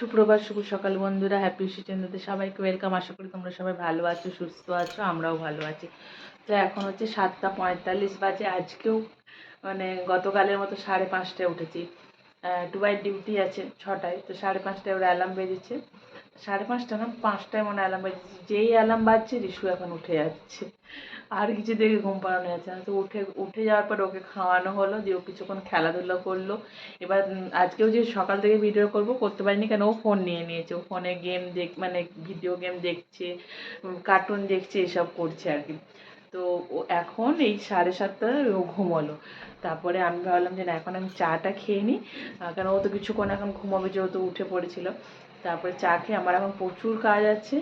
সুপ্রভাত, শুভ সকাল বন্ধুরা। হ্যাপি সুচেন্দ্রতে সবাইকে ওয়েলকাম আশা করি তোমরা সবাই ভালো আছো, সুস্থ আছো, আমরাও ভালো আছি। তো এখন হচ্ছে সাতটা পঁয়তাল্লিশ বাজে। আজকেও মানে গতকালের মতো সাড়ে পাঁচটায় উঠেছি। টুবাইয়ের ডিউটি আছে ছটায়। তো সাড়ে পাঁচটায় ওর অ্যালার্ম বেজেছে। সাড়ে পাঁচটা না, পাঁচটায় মনে অ্যালার্ম বেজেছে। যেই অ্যালার্ম বাজছে, রিশু এখন উঠে যাচ্ছে। আর কিছু দেখে ঘুম পাড়ানো যাচ্ছে না। তো উঠে উঠে যাওয়ার পর ওকে খাওয়ানো হলো, দিয়ে ও কিছুক্ষণ খেলাধুলো করল। এবার আজকেও যে সকাল থেকে ভিডিও করব করতে পারিনি কেন, ও ফোন নিয়ে নিয়েছে। ও ফোনে গেম দেখ মানে ভিডিও গেম দেখছে কার্টুন দেখছে, এসব করছে আর কি। তো এখন এই সাড়ে সাতটায় ও ঘুমোলো। তারপরে আমি ভাবলাম যে না, এখন আমি চাটা খেয়ে নিই কারণ ও তো কিছুক্ষণ এখন ঘুমাবে, যেহেতু উঠে পড়েছিল। তারপরে চা খেয়ে আমার এখন প্রচুর কাজ আছে,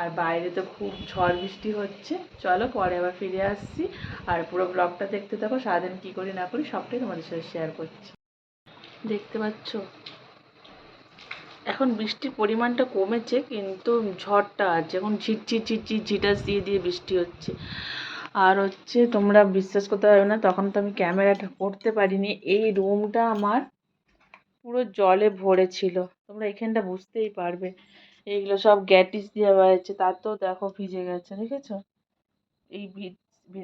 আর বাইরে তো খুব ঝড় বৃষ্টি হচ্ছে। চলো পরে আবার ফিরে আসছি, আর পুরো ব্লগটা দেখতে থাকো, সারাদিন কী করি না করি সবটাই তোমাদের সাথে শেয়ার করছি। দেখতে পাচ্ছ? এখন বৃষ্টির পরিমাণটা কমেছে, কিন্তু ঝড়টা আছে, এখন ঝিরঝির ঝিরঝির ঝিটাস দিয়ে দিয়ে বৃষ্টি হচ্ছে। আর হচ্ছে তোমরা বিশ্বাস করতে পারবে না, তখন তো আমি ক্যামেরাটা করতে পারিনি, এই রুমটা আমার পুরো জলে ভরে ছিল। তোমরা এখানটা বুঝতেই পারবে। এইগুলো সব গ্যাটিস দেওয়া হয়েছে তাতেও দেখো ভিজে গেছে, দেখেছ? এই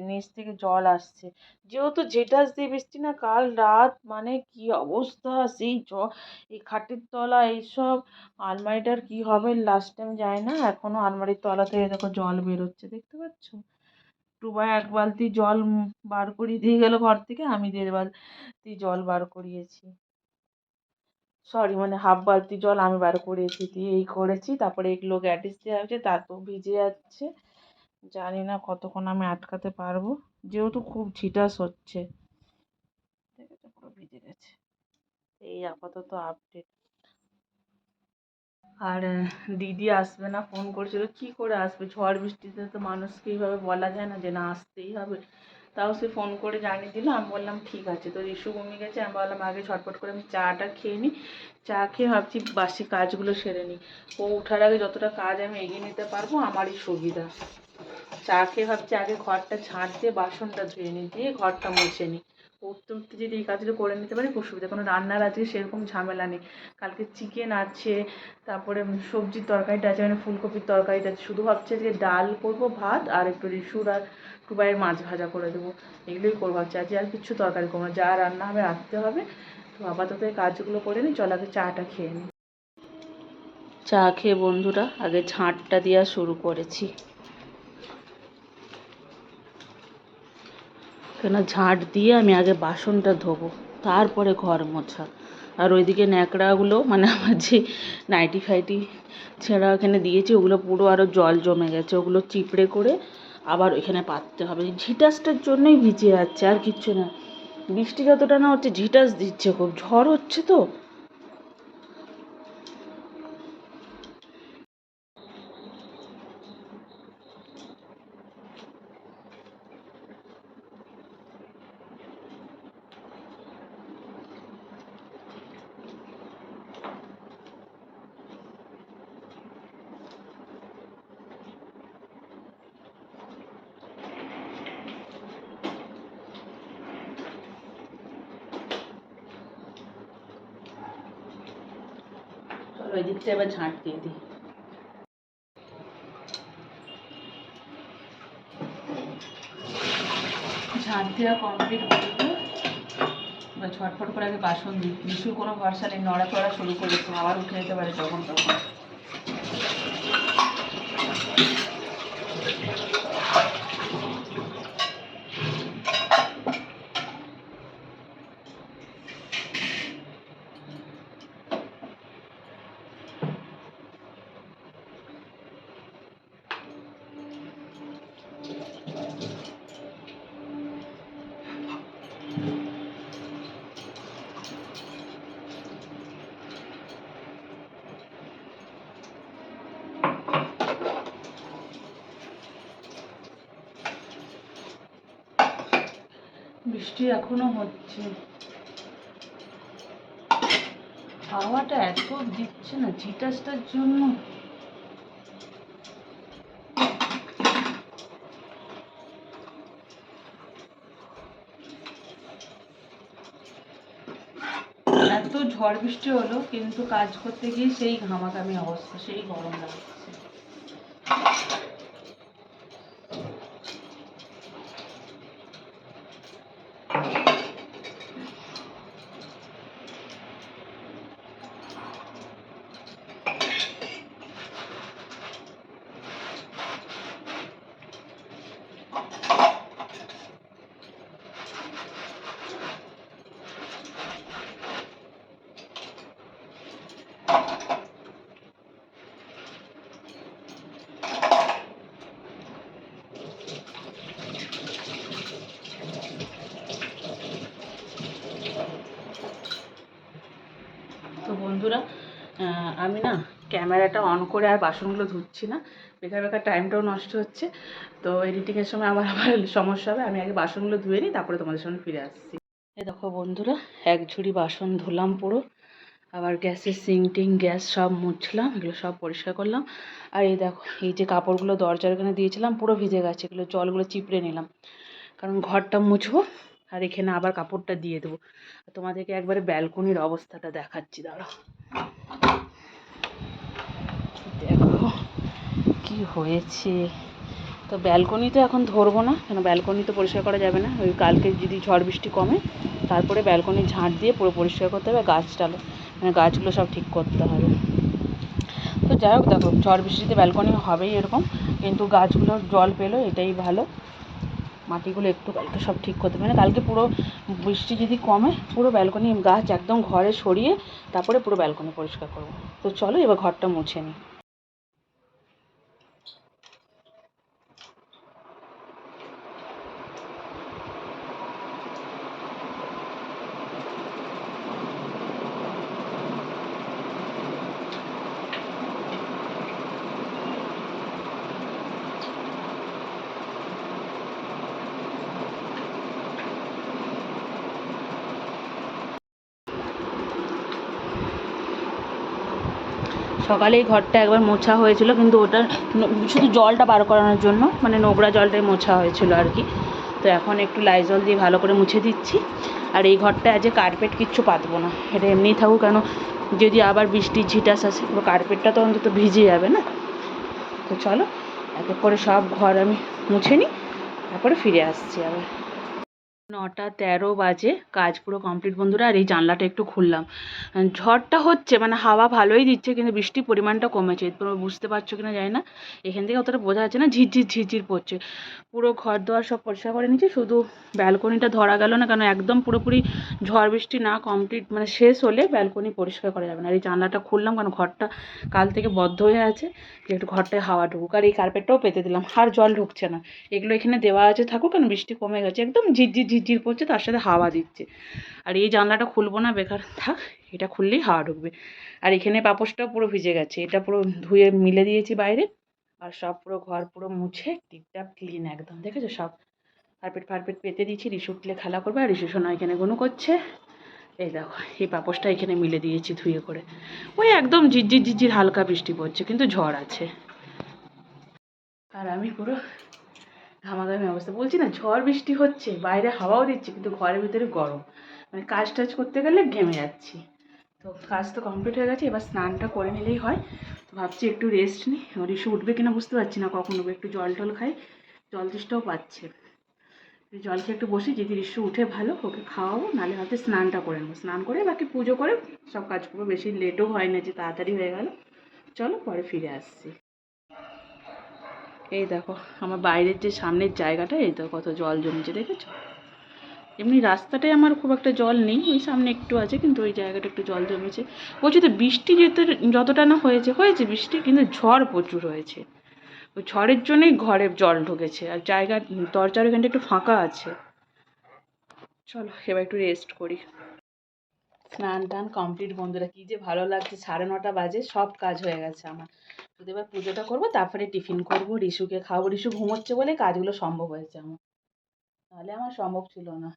নিচ থেকে জল আসছে। যেহেতু জেঠাস দিয়ে বৃষ্টি না, কাল রাত মানে কি অবস্থা? সেই জ, এই খাটের তলা, এইসব আলমারিটার কি হবে লাস্ট টাইম যায় না এখনও আলমারির তলা থেকে দেখো জল বেরোচ্ছে, দেখতে পাচ্ছ? টুবা এক বালতি জল বার করিয়ে দিয়ে গেল ঘর থেকে, আমি দেড় বালতি জল বার করিয়েছি। সরি মানে হাফ বালতি জল আমি বার করিয়েছি দিয়ে এই করেছি, তারপরে এগুলো গ্যাটিস দেওয়া হয়েছে তাতেও ভিজে যাচ্ছে। জানি না কতক্ষণ আমি আটকাতে পারব, যেহেতু খুব ঝিটাস হচ্ছে। ভিজে গেছে। এই আপাতত আপডেট আর দিদি আসবে না, ফোন করেছিল, কি করে আসবে? ঝড় বৃষ্টিতে তো মানুষকে এইভাবে বলা যায় না যে না আসতেই হবে। তাও সে ফোন করে জানিয়ে দিল। আমি বললাম, ঠিক আছে তো রিশু ঘুমিয়ে গেছে। আমি বললাম, আগে ঝটপট করে আমি চাটা খেয়ে নিই চা খেয়ে ভাবছি, বাসি কাজগুলো সেরে নিই ও ওঠার আগে যতটা কাজ আমি এগিয়ে নিতে পারব, আমারই সুবিধা। চা খেয়ে ভাবছি, আগে ঘরটা ঝাঁট দিয়ে, বাসনটা ধুয়ে নিই দিয়ে ঘরটা মুছে নিই উঠতে উঠতে যদি এই কাজগুলো করে নিতে পারি, খুব সুবিধা। কোনো রান্নার আজকে সেরকম ঝামেলা নেই। কালকে চিকেন আছে, তারপরে সবজির তরকারিটা আছে মানে ফুলকপির তরকারিটা আছে। শুধু ভাবছি আজকে ডাল করব, ভাত আর একটু রিসুর আর টুবাইয়ের মাছ ভাজা করে দেবো। এগুলোই করব। ভাবছি আজকে আর কিছু তরকারি করব যা রান্না হবে রাখতে হবে। তো আপাতত এই কাজগুলো করে নিই। চল আগে চাটা খেয়ে নিই। চা খেয়ে বন্ধুরা, আগে ঝাঁটটা দেওয়া শুরু করেছি। কেন ঝাঁট দিয়ে আমি আগে বাসনটা ধোবো। তারপরে ঘর মোছা। আর ওইদিকে ন্যাকড়াগুলো মানে আমার যে নাইটি ফাইটি ছেঁড়া ওখানে দিয়েছি, ওগুলো পুরো আরও জল জমে গেছে। ওগুলো চিপড়ে করে আবার ওইখানে পাততে হবে। ঝিটাসটার জন্যই ভিজে যাচ্ছে, আর কিচ্ছু না। বৃষ্টি যতটা না হচ্ছে, ঝিটাস দিচ্ছে খুব। ঝড় হচ্ছে তো চলো ওই দিকটা এবার ঝাঁট দিয়ে দিই ঝাঁট দেওয়া কমপ্লিট করব এবার ছটফট করে আগে বাসন দিই বিশুর কোনো ভরসা নেই নড়াচড়া শুরু করেছে আবার উঠে যেতে পারে তখন তখন বৃষ্টি এখনও হচ্ছে। হাওয়াটা এত দিচ্ছে না ঝিটাসটার জন্য। এত ঝড় বৃষ্টি হলো, কিন্তু কাজ করতে গিয়ে সেই ঘামাঘামি অবস্থা, সেই গরম লাগছে তো বন্ধুরা আহ, আমি না ক্যামেরাটা অন করে আর বাসনগুলো ধুচ্ছি না। বেকার বেকার টাইমটাও নষ্ট হচ্ছে। তো এডিটিংয়ের সময় আমার আবার সমস্যা হবে। আমি আগে বাসনগুলো ধুয়ে নিই, তারপরে তোমাদের সঙ্গে ফিরে আসছি। এই দেখো বন্ধুরা, এক ঝুড়ি বাসন ধুলাম পুরো। আবার গ্যাসের সিং টিং গ্যাস সব মুছলাম, এগুলো সব পরিষ্কার করলাম। আর এই দেখো, এই যে কাপড়গুলো দরজার ওখানে দিয়েছিলাম, পুরো ভিজে গেছে। এগুলো জলগুলো চিপড়ে নিলাম। কারণ ঘরটা মুছবো, আর এখানে আবার কাপড়টা দিয়ে দেবো। তোমাদেরকে একবারে ব্যালকনির অবস্থাটা দেখাচ্ছি, দাঁড়াও দেখো কি হয়েছে? তো ব্যালকনি তো এখন ধরবো না, কেন ব্যালকনি তো পরিষ্কার করা যাবে না। ওই কালকে যদি ঝড় বৃষ্টি কমে, তারপরে ব্যালকনি ঝাঁট দিয়ে পুরো পরিষ্কার করতে হবে গাছটালো মানে গাছগুলো সব ঠিক করতে হবে। তো যাই হোক, দেখো, ঝড় বৃষ্টিতে ব্যালকনি হবেই এরকম, কিন্তু গাছগুলো জল পেল, এটাই ভালো। মাটিগুলো একটু কালকে সব ঠিক করতে মানে কালকে পুরো বৃষ্টি যদি কমে, পুরো ব্যালকনি গাছ একদম ঘরে সরিয়ে, তারপরে পুরো ব্যালকনি পরিষ্কার করব। তো চলো, এবার ঘরটা মুছে নিই সকালে এই ঘরটা একবার মোছা হয়েছিল, কিন্তু ওটা শুধু জলটা বার করানোর জন্য মানে নোংরা জলটাই মোছা হয়েছিল আর কি। তো এখন একটু লাইজল দিয়ে ভালো করে মুছে দিচ্ছি। আর এই ঘরটা আজ কার্পেট কিচ্ছু পাতবো না, এটা এমনিই থাকুক, কেন যদি আবার বৃষ্টির ঝিটাস আসে কার্পেটটা তো অন্তত ভিজে যাবে না? তো চলো, এক এক করে সব ঘর আমি মুছে নিই, তারপরে ফিরে আসছি আবার। নটা তেরো বাজে, কাজ পুরো কমপ্লিট বন্ধুরা, আর এই জানলাটা একটু খুললাম। ঝড়টা হচ্ছে মানে হাওয়া ভালোই দিচ্ছে, কিন্তু বৃষ্টির পরিমাণটা কমেছে। তোমরা বুঝতে পারছ কিনা জানি না। এখান থেকে অতটা বোঝা যাচ্ছে না, ঝিরঝির ঝিরঝির পড়ছে। পুরো ঘর দোয়ার সব পরিষ্কার করে নিয়েছি, শুধু ব্যালকনিটা ধরা গেল না, কারণ একদম পুরোপুরি ঝড় বৃষ্টি না কমপ্লিট মানে শেষ হলে ব্যালকনি পরিষ্কার করা যাবে না। আর এই জানলাটা খুললাম, কারণ ঘরটা কাল থেকে বদ্ধ হয়ে আছে, যে একটু ঘরটায় হাওয়া ঢুকুক। আর এই কার্পেটটাও পেতে দিলাম, আর জল ঢুকছে না। এগুলো এখানে দেওয়া আছে থাকুক, কারণ বৃষ্টি কমে গেছে, একদম ঝিরঝির ঝিরঝির পড়ছে, তার সাথে হাওয়া দিচ্ছে। আর এই জানলাটা খুলবো না, বেকার থাক, এটা খুললেই হাওয়া ঢুকবে। আর এখানে পাপোশটাও পুরো ভিজে গেছে, এটা পুরো ধুয়ে মিলে দিয়েছি বাইরে। আর সব পুরো ঘর পুরো মুছে টিপটাপ ক্লিন একদম, দেখেছ সব? কার্পেট ফার্পেট পেতে দিয়েছি, রিসু উঠলে খেলা করবে, আর রিসু সোনা এখানে গুনো করছে। এই দেখো, এই পাপোশটা এখানে মিলে দিয়েছি ধুয়ে করে। ওই একদম ঝিরঝির ঝিরঝির হালকা বৃষ্টি পড়ছে, কিন্তু ঝড় আছে। আর আমি পুরো ঘামাঘামি অবস্থা বলছি না, ঝড় বৃষ্টি হচ্ছে, বাইরে হাওয়াও দিচ্ছে, কিন্তু ঘরের ভিতরে গরম। মানে কাজ টাজ করতে গেলে ঘেমে যাচ্ছি। তো কাজ তো কমপ্লিট হয়ে গেছে, এবার স্নানটা করে নিলেই হয়। তো ভাবছি একটু রেস্ট নিই। এবার ইস্যু উঠবে কিনা বুঝতে পারছি না, কখন উঠবে, একটু জল টল খাই। জল তেষ্টাও পাচ্ছে। জল খেয়ে একটু বসি, যদি ঋষু উঠে ভালো, ওকে খাওয়াবো, নাহলে হয়তো স্নানটা করে নেব। স্নান করে বাকি পুজো করে সব কাজ করব, বেশি লেটও হয় না যে তাড়াতাড়ি হয়ে গেল। চলো পরে ফিরে আসছি। এই দেখো, আমার বাইরের যে সামনের জায়গাটা, এই তো কত জল জমেছে, দেখেছ? এমনি রাস্তাটায় আমার খুব একটা জল নেই, ওই সামনে একটু আছে, কিন্তু ওই জায়গাটা একটু জল জমেছে। বলছি তো বৃষ্টি যেতে, যতটা না হয়েছে হয়েছে বৃষ্টি, কিন্তু ঝড় প্রচুর হয়েছে। ওই ঝড়ের জন্যই ঘরে জল ঢুকেছে, আর জায়গা, দরজার ওখানটা একটু ফাঁকা আছে। চলো, এবার একটু রেস্ট করি। স্নান টান কমপ্লিট বন্ধুরা, কী যে ভালো লাগছে। সাড়ে নটা বাজে, সব কাজ হয়ে গেছে আমার। শুধু এবার পুজোটা করব, তারপরে টিফিন করব, রিশুকে খাওয়াবো। রিশু ঘুমোচ্ছে বলে কাজগুলো সম্ভব হয়েছে আমার। নাহলে আমার সম্ভব ছিল না।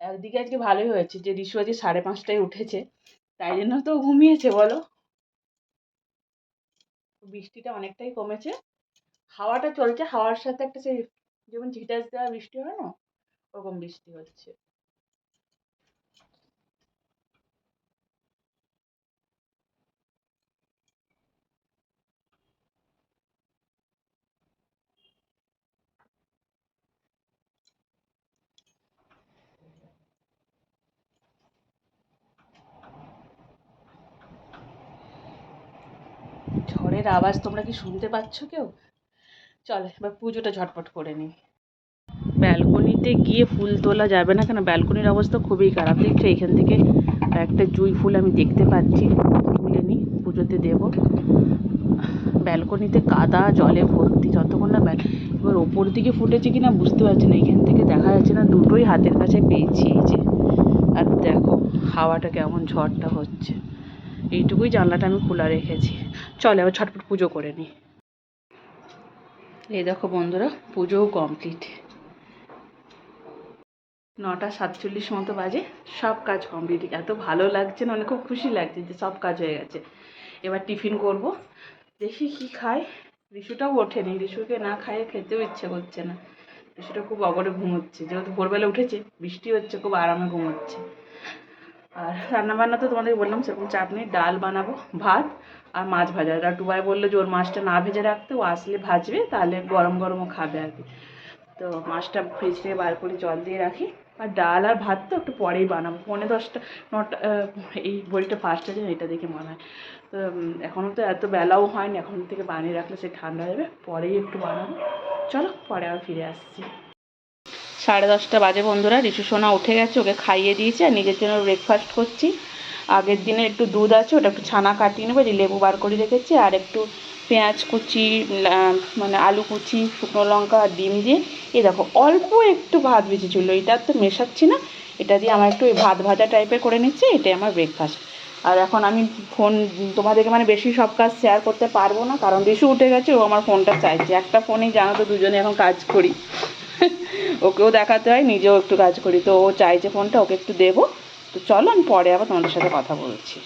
একদিকে আজকে ভালোই হয়েছে যে রিশু আজকে সাড়ে পাঁচটায় উঠেছে, তাই জন্য তো ঘুমিয়েছে, বলো? বৃষ্টিটা অনেকটাই কমেছে। হাওয়াটা চলছে, হাওয়ার সাথে একটা সেই, যেমন ঝিটাস দেওয়া বৃষ্টি হয় না, ওরকম বৃষ্টি হচ্ছে। গানের আওয়াজ তোমরা কি শুনতে পাচ্ছ কেউ? চলো, এবার পুজোটা ঝটপট করে নিই। ব্যালকনিতে গিয়ে ফুল তোলা যাবে না কেন? ব্যালকনির অবস্থা খুবই খারাপ। দেখছ, এখান থেকে একটা জুঁই ফুল আমি দেখতে পাচ্ছি। তুলে নিই, পুজোতে দেবো। ব্যালকনিতে কাদা, জলে ভর্তি, যতক্ষণ না এবার ওপর দিকে ফুটেছে কিনা বুঝতে পারছি না। এখান থেকে দেখা যাচ্ছে না, দুটোই হাতের কাছে পেয়েছি এই যে। আর দেখো, হাওয়াটা কেমন ঝড়টা হচ্ছে। এইটুকুই জানলাটা আমি খোলা রেখেছি। চলে, এবার ছটপট পুজো করে নিই এই দেখো বন্ধুরা পুজোও কমপ্লিট। নটা সাতচল্লিশ মতো বাজে, সব কাজ কমপ্লিট। এত ভালো লাগছে না অনেক খুব খুশি লাগছে যে সব কাজ হয়ে গেছে। এবার টিফিন করব। দেখি কি খাই রিসুটাও ওঠেনি রিসুকে না খাইয়ে খেতেও ইচ্ছে করছে না। রিসুটা খুব অগরে ঘুমোচ্ছে। যেহেতু ভোরবেলা উঠেছে, বৃষ্টি হচ্ছে, খুব আরামে ঘুমোচ্ছে। আর রান্নাবান্না তো তোমাদের বললাম, সেরকম চাপ নেই, ডাল বানাবো, ভাত আর মাছ ভাজা। আর টুবাই বলল যে ওর মাছটা না ভেজে রাখতে, ও আসলে ভাজবে, তাহলে গরম গরমও খাবে আর কি। তো মাছটা ফ্রিজ থেকে বার করে জল দিয়ে রাখি। আর ডাল আর ভাত তো একটু পরেই বানাবো, পৌনে দশটা, নটা এই ঘড়িটা ফার্স্ট আছে এটা দেখে মনে হয়। তো এখনও তো এত বেলাও হয়নি, এখন থেকে বানিয়ে রাখলে সে ঠান্ডা হয়ে যাবে, পরেই একটু বানাবো। চলো, পরে আবার ফিরে আসছি। সাড়ে দশটা বাজে বন্ধুরা রিশু সোনা উঠে গেছে, ওকে খাইয়ে দিয়েছি আর নিজের জন্য ব্রেকফাস্ট করছি। আগের দিনে একটু দুধ আছে, ওটা একটু ছানা কাটিয়ে নেব, যে লেবু বার করে রেখেছি, আর একটু পেঁয়াজ কুচি মানে আলু কুচি, শুকনো লঙ্কা আর ডিম দিয়ে। এই দেখো, অল্প একটু ভাত ভেজেছিল, এটা তো মেশাচ্ছি না, এটা দিয়ে আমার একটু ভাত ভাজা টাইপের করে নিচ্ছি, এটাই আমার ব্রেকফাস্ট আর এখন আমি ফোন তোমাদেরকে মানে বেশি সব কাজ শেয়ার করতে পারব না, কারণ রিশু উঠে গেছে, ও আমার ফোনটা চাইছে। একটা ফোনেই জানো তো, দুজনে এখন কাজ করি। ওকেও দেখাতে হয়, নিজেও একটু কাজ করি। তো ও চাইছে ফোনটা, ওকে একটু দেবো। তো চলো, আমি পরে আবার তোমাদের সাথে কথা বলছি।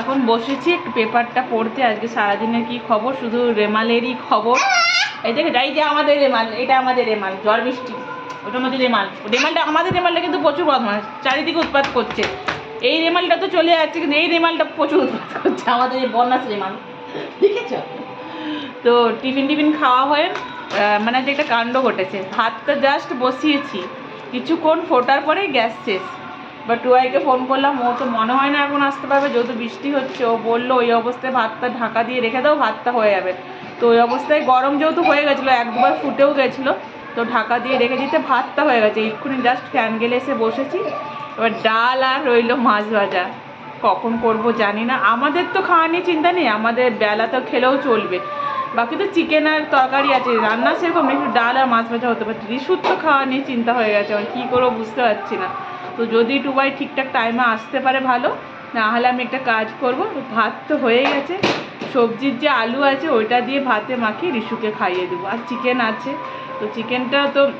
এখন বসেছি, একটু পেপারটা পড়তে। আজকে সারাদিনের কি খবর? শুধু রেমালেরই খবর। এই দেখে যাই যে আমাদের রেমাল, এটা আমাদের রেমাল ঝড় বৃষ্টি ওটা আমাদের রেমাল। রেমালটা, আমাদের রেমালটা কিন্তু প্রচুর বদমাস চারিদিকে উৎপাত করছে। এই রেমালটা তো চলে যাচ্ছে কিন্তু এই রেমালটা প্রচুর উৎপাত করছে। আমাদের এই বন্যাস রেমাল, দেখেছ? তো টিফিন টিফিন খাওয়া হয়ে। মানে যে একটা কাণ্ড ঘটেছে। ভাতটা জাস্ট বসিয়েছি। কিছুক্ষণ ফোটার পরে গ্যাস শেষ। বা টুয়াইকে ফোন করলাম, ও তো মনে হয় না এখন আসতে পারবে, যেহেতু বৃষ্টি হচ্ছে। ও বলল, ওই অবস্থায় ভাতটা ঢাকা দিয়ে রেখে দাও, ভাতটা হয়ে যাবে। তো ওই অবস্থায় গরম যেহেতু হয়ে গেছিল, এক দুবার ফুটেও গেছিল, তো ঢাকা দিয়ে রেখে দিতে ভাতটা হয়ে গেছে। এক্ষুনি জাস্ট ফ্যান গেলে এসে বসেছি। এবার ডাল আর রইল মাছ ভাজা। কখন করব জানি না। আমাদের তো খাওয়া নিয়ে চিন্তা নেই, আমাদের বেলা তো খেলেও চলবে। বাকি তো চিকেন আর তরকারি আছে। রান্না সেরকম, একটু ডাল আর মাছ ভাজা হতে পারে। রিসুর তো খাওয়া নিয়ে চিন্তা হয়ে গেছে আমার কী করব বুঝতে পারছি না। তো যদি টুবাই ঠিকঠাক টাইমে আসতে পারে ভালো, না হলে আমি একটা কাজ করব। ভাত তো হয়ে গেছে। সবজির যে আলু আছে, ওইটা দিয়ে ভাতে মাখিয়ে রিসুকে খাইয়ে দেবো। আর চিকেন আছে। তো চিকেনটা তো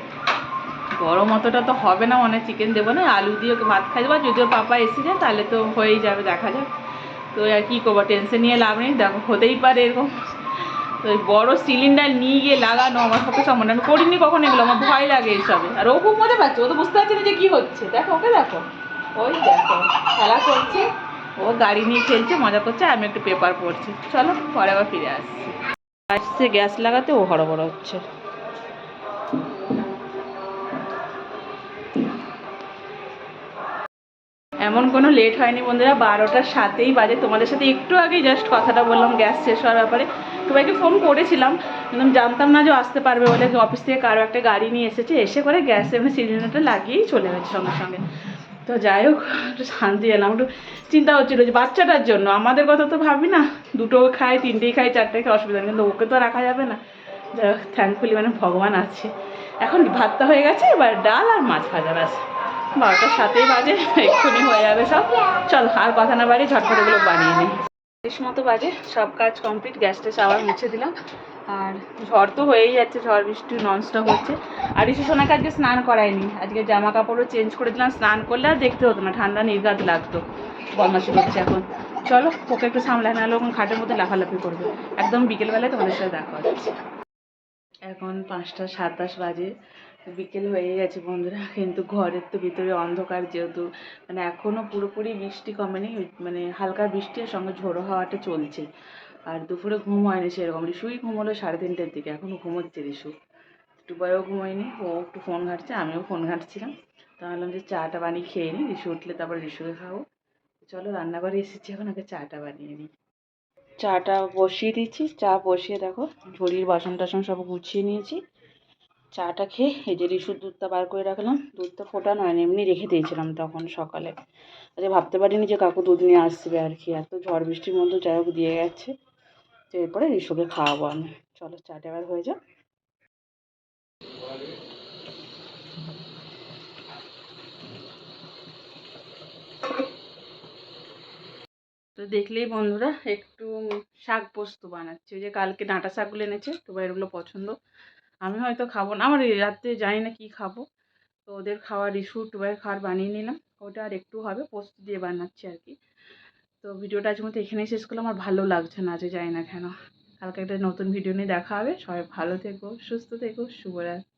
গরম অতটা তো হবে না মানে চিকেন দেবো না। আলু দিয়ে ওকে ভাত খাই দেবো। আর যদিও পাপা এসে যায়, তাহলে তো হয়েই যাবে, দেখা যাক। তো আর কী করব টেনশন নিয়ে লাভ নেই। দেখো, হতেই পারে এরকম। তো ওই বড়ো সিলিন্ডার নিয়ে গিয়ে লাগানো আমার পক্ষে সম্ভব না। আমি করিনি কখন এগুলো, আমার ভয় লাগে এসবে। আর ও খুব মজা পাচ্ছে, ও তো বুঝতে পারছে না যে কী হচ্ছে। দেখো, ওকে দেখো। ওই দেখো, খেলা করছে। ও গাড়ি নিয়ে খেলছে, মজা করছে আমি একটু পেপার পড়ছি। চলো, পরে আবার ফিরে আসছি। আসছে গ্যাস লাগাতে, ও হড়বড় হচ্ছে। এমন কোনো লেট হয়নি বন্ধুরা, বারোটার সাথেই বাজে। তোমাদের সাথে একটু আগেই জাস্ট কথাটা বললাম গ্যাস শেষ হওয়ার ব্যাপারে। সবাইকে ফোন করেছিলাম, কিন্তু জানতাম না যে আসতে পারবে বলে। অফিস থেকে কারও একটা গাড়ি নিয়ে এসেছে, এসে করে গ্যাস এমনি সিলিন্ডারটা লাগিয়েই চলে গেছে সঙ্গে সঙ্গে। তো যাই হোক, একটু শান্তি এলাম একটু চিন্তা হচ্ছিল যে বাচ্চাটার জন্য। আমাদের কথা তো ভাবি না, দুটো খায়, তিনটেই খায় চারটে খায়, অসুবিধা নেই। কিন্তু ওকে তো রাখা যাবে না। যাই হোক থ্যাঙ্কফুলি মানে ভগবান আছে। এখন ভাতটা হয়ে গেছে, এবার ডাল আর মাছ ভাজা, ব্যাস। বারোটার সাথেই বাজে, এক্ষুনি হয়ে যাবে সব। চল, আর কথা না বাড়ি ঝটপট এগুলো বানিয়ে নিই শেষ মতো বাজে, সব কাজ কমপ্লিট গ্যাসটা আবার মুছে দিলাম। আর ঝড় তো হয়েই যাচ্ছে, ঝড়, বৃষ্টি ননস্টপ হচ্ছে। আর ইসু সোনাকে আজকে স্নান করায়নি। আজকে জামা কাপড়ও চেঞ্জ করে দিলাম, স্নান করলে আর দেখতে হতো না, ঠান্ডা নির্ঘাত লাগতো। বদমাসি করছে এখন। চলো, ওকে একটু সামলায় নাহলে ওখানে খাটের মধ্যে লাফালাফি করবে। একদম বিকেলবেলায় তোমাদের সাথে দেখা হচ্ছে। এখন পাঁচটা সাতাশ বাজে। বিকেল হয়ে গেছে বন্ধুরা, কিন্তু ঘরের তো ভিতরে অন্ধকার যেহেতু মানে এখনও পুরোপুরি বৃষ্টি কমেনি মানে হালকা বৃষ্টির সঙ্গে ঝোড়ো হাওয়াটা চলছে। আর দুপুরে ঘুম হয়নি সেরকম রিসুই ঘুমোলো সাড়ে তিনটের দিকে এখনও ঘুমোচ্ছে রিসু। টুবাইও ঘুমোয়নি, ও একটু ফোন ঘাঁটছে, আমিও ফোন ঘাঁটছিলাম। তো ভাবলাম যে চাটা বানিয়ে খেয়ে নিই রিসু উঠলে তারপর রিসুকে খাব। চলো রান্নাঘরে এসেছি, এখন আগে চাটা বানিয়ে নিই চাটা বসিয়ে দিচ্ছি, চা বসিয়ে দেখো, ঝুড়ির বাসন টাসন সব গুছিয়ে নিয়েছি। চাটা খেয়ে এই যে রিসুর দুধটা বার করে রাখলাম, দুধটা ফোটানো হয়নি, এমনি রেখে দিয়েছিলাম তখন সকালে। আজকে ভাবতে পারিনি যে কাকু দুধ নিয়ে আসবে আর কি, এত ঝড় বৃষ্টির মধ্যে যাই হোক দিয়ে গেছে। তো এরপরে রিসুকে খাওয়াবো আমি। চলো, চাটা এবার হয়ে যাক। তো দেখলেই বন্ধুরা, একটু শাক পোস্ত বানাচ্ছি। ওই যে কালকে ডাঁটা শাকগুলো এনেছে, তো এগুলো পছন্দ। আমি হয়তো খাব না। আমার রাত্রে জানি না কী খাব। তো ওদের খাওয়ার রিসু টুবাই খাওয়ার বানিয়ে নিলাম। ওটা আর একটু হবে, পোস্ত দিয়ে বানাচ্ছি আর কি। তো ভিডিওটা আজ মতো এখানেই শেষ করলাম। আমার ভালো লাগছে না, আজকে জানি না কেন। কালকে একটা নতুন ভিডিও নিয়ে দেখা হবে। সবাই ভালো থেকো, সুস্থ থেকো, শুভরাত্রি।